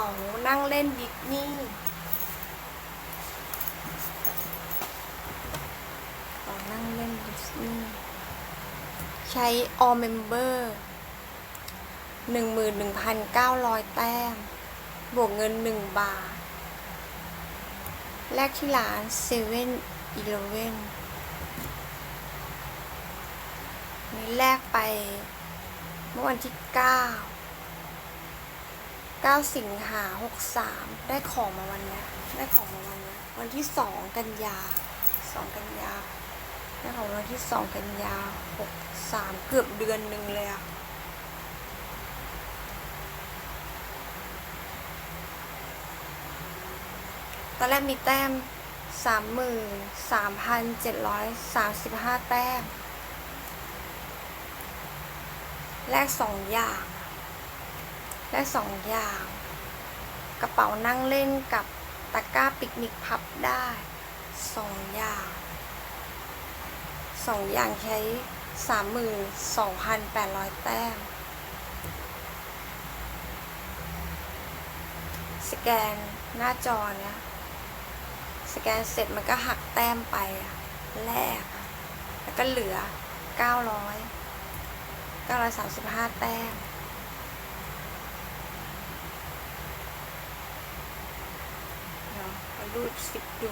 านั่งเล่นดิสนีย์กระเป๋านั่งเล่นดิสนีย์ใช้ all member หนึ่งหมื่นหนึ่งพันเก้าร้อยแต้ม บวกเงินหนึ่งบาท แลกที่ร้านเซเว่นอีเลเว่นนี่แลกไปเมื่อวันที่ 9 9 สิงหา 63 ได้ของมาวันนี้ได้ของมาวันนี้วันที่ 2 กันยา 2 กันยา ได้ของวันที่ 2 กันยา 63 เกือบเดือนหนึ่งเลยอะตอนแรกมีแต้ม 33,735 แต้ม แลกสองอย่าง แลกสองอย่าง กระเป๋านั่งเล่นกับตะกร้าปิกนิกพับได้สองอย่างสองอย่างใช้สามหมื่นสองพันแปดร้อยแต้ม สแกนหน้าจอเนี้ยสแกนเสร็จมันก็หักแต้มไปแลกแล้วก็เหลือเก้าร้อย935 แต้ม เดี๋ยวเอา รูดสิบดู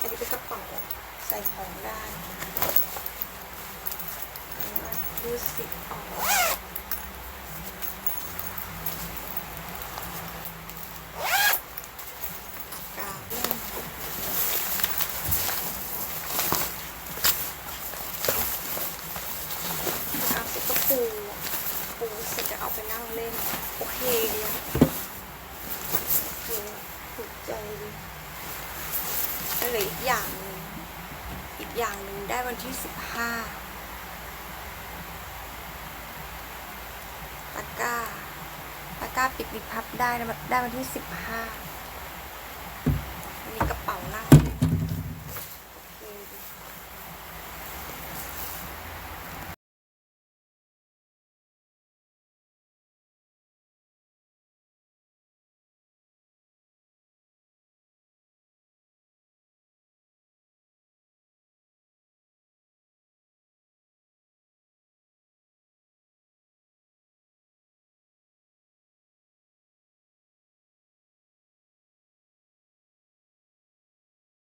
อันนี้เป็นกระเป๋าใส่ของได้รูดสิบออกปูเสร็จจะเอา ไปนั่งเล่นโอเคดีอะโอเคถูกใจดีแล้วเหลืออีกอย่างหนึ่งอีกอย่างหนึ่งได้วันที่สิบห้าตะก้าตะก้าปิดดิพับได้นะได้วันที่สิบห้า